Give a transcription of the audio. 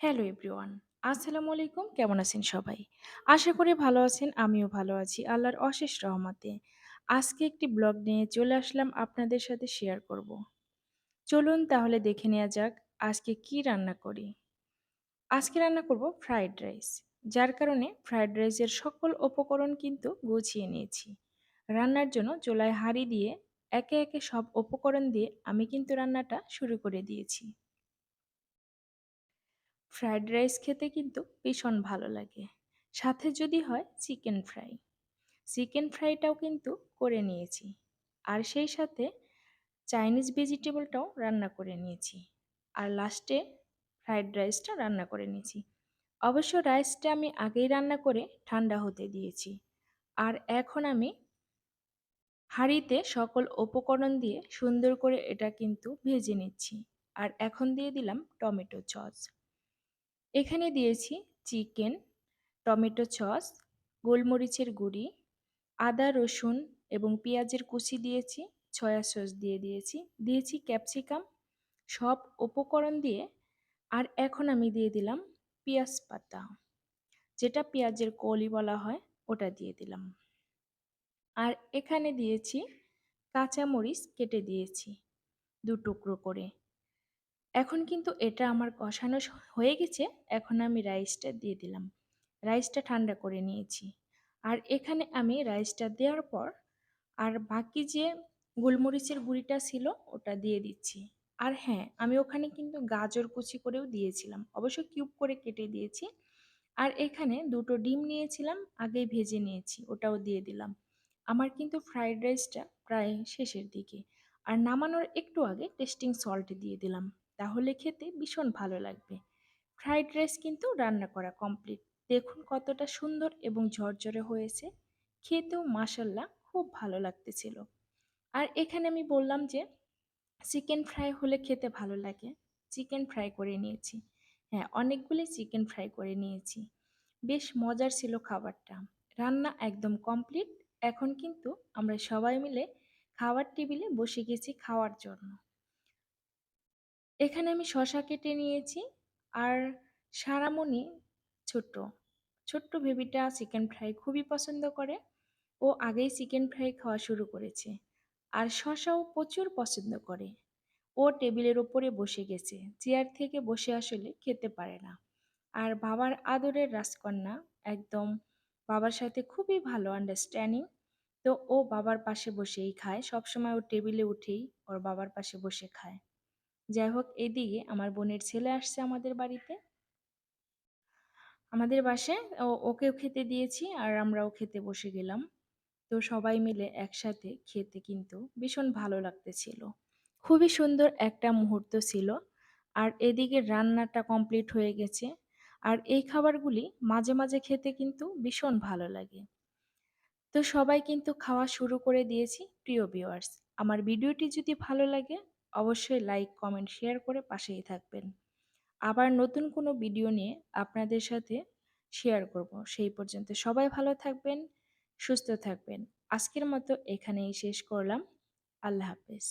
Hello everyone আসসালামু আলাইকুম। কেমন আছেন সবাই? আশা করি ভালো আছেন, আমিও ভালো আছি। আল্লাহর অশেষ রহমতে। আজকে একটি ব্লগ নিয়ে চলে আসলাম আপনাদের সাথে শেয়ার করব। চলুন তাহলে দেখে নেওয়া যাক আজকে কি রান্না করি। আজকে রান্না করব ফ্রাইড রাইস যার কারণে ফ্রাইড রাইসের সকল উপকরণ কিন্তু গুছিয়ে নিয়েছি। রান্নার জন্য চুলায় হাঁড়ি দিয়ে একে একে সব উপকরণ দিয়ে আমি কিন্তু রান্নাটা শুরু করে দিয়েছি। ফ্রায়েড রাইস খেতে কিন্তু ভীষণ ভালো লাগে। সাথে যদি হয় চিকেন ফ্রাই। চিকেন ফ্রাইটাও কিন্তু করে নিয়েছি। আর সেই সাথে চাইনিজ ভেজিটেবলটাও রান্না করে নিয়েছি। আর লাস্টে ফ্রায়েড রাইসটা রান্না করে নিয়েছি। অবশ্য রাইসটা আমি আগেই রান্না করে ঠান্ডা হতে দিয়েছি। আর এখন আমি হাঁড়িতে সকল উপকরণ দিয়ে সুন্দর করে এটা কিন্তু ভেজে নিচ্ছি। আর এখন দিয়ে দিলাম টমেটো সস। এখানে দিয়েছি চিকেন, টমেটো সস, গোলমরিচের গুঁড়ি, আদা, রসুন এবং পেঁয়াজের কুচি দিয়েছি, সয়া সস দিয়ে দিয়েছি দিয়েছি ক্যাপসিকাম। সব উপকরণ দিয়ে আর এখন আমি দিয়ে দিলাম পেঁয়াজ পাতা। যেটা পেঁয়াজের কলি বলা হয়, ওটা দিয়ে দিলাম। আর এখানে দিয়েছি কাঁচামরিচ কেটে দিয়েছি, দু টুকরো করে। এখন কিন্তু এটা আমার কষানো হয়ে গেছে। এখন আমি রাইসটা দিয়ে দিলাম। রাইসটা ঠান্ডা করে নিয়েছি। আর এখানে আমি রাইসটা দেওয়ার পর আর বাকি যে গোলমরিচের গুঁড়িটা ছিল, ওটা দিয়ে দিচ্ছি। আর হ্যাঁ আমি ওখানে কিন্তু গাজর কুচি করেও দিয়েছিলাম। অবশ্য কিউব করে কেটে দিয়েছি। আর এখানে দুটো ডিম নিয়েছিলাম, আগেই ভেজে নিয়েছি, ওটাও দিয়ে দিলাম। আমার কিন্তু ফ্রাইড রাইসটা প্রায় শেষের দিকে। আর নামানোর একটু আগে টেস্টিং সল্ট দিয়ে দিলাম। তাহলে খেতে ভীষণ ভালো লাগবে। ফ্রাইড রাইস কিন্তু রান্না করা কমপ্লিট। দেখুন কতটা সুন্দর এবং ঝরঝরে হয়েছে। খেতেও মাসাল্লাহ খুব ভালো লাগতেছিল। আর এখানে আমি বললাম যে, চিকেন ফ্রাই হলে খেতে ভালো লাগে। চিকেন ফ্রাই করে নিয়েছি। হ্যাঁ অনেকগুলি চিকেন ফ্রাই করে নিয়েছি। বেশ মজার ছিল খাবারটা। রান্না একদম কমপ্লিট। এখন কিন্তু আমরা সবাই মিলে খাওয়ার টেবিলে বসে গেছি খাওয়ার জন্য। এখানে আমি শশা কেটে নিয়েছি। আর সারামণি ছোট্ট ছোট্ট বেবিটা চিকেন ফ্রাই খুবই পছন্দ করে। ও আগেই চিকেন ফ্রাই খাওয়া শুরু করেছে। আর শশাও প্রচুর পছন্দ করে। ও টেবিলের ওপরে বসে গেছে। চেয়ার থেকে বসে আসলে খেতে পারে না। আর বাবার আদরের রাজকন্যা একদম বাবার সাথে খুবই ভালো আন্ডারস্ট্যান্ডিং তো ও বাবার পাশে বসেই খায়। সবসময় ও টেবিলে উঠেই ওর বাবার পাশে বসে খায়। যাই হোক, এদিকে আমার বোনের ছেলে আসছে আমাদের বাড়িতে। আমাদের বাসায় ওকেও খেতে দিয়েছি আর আমরাও খেতে বসে গেলাম। তো সবাই মিলে একসাথে খেতে কিন্তু ভীষণ ভালো লাগতেছিল। খুবই সুন্দর একটা মুহূর্ত ছিল। আর এদিকে রান্নাটা কমপ্লিট হয়ে গেছে। আর এই খাবারগুলি মাঝে মাঝে খেতে কিন্তু ভীষণ ভালো লাগে। তো সবাই কিন্তু খাওয়া শুরু করে দিয়েছি, প্রিয় ভিওয়ার্স আমার ভিডিওটি যদি ভালো লাগে অবশ্যই লাইক কমেন্ট শেয়ার করে পাশেই থাকবেন। আবার নতুন কোনো ভিডিও নিয়ে আপনাদের সাথে শেয়ার করব। সেই পর্যন্ত সবাই ভালো থাকবেন, সুস্থ থাকবেন। আজকের মতো এখানেই শেষ করলাম। আল্লাহ হাফেজ।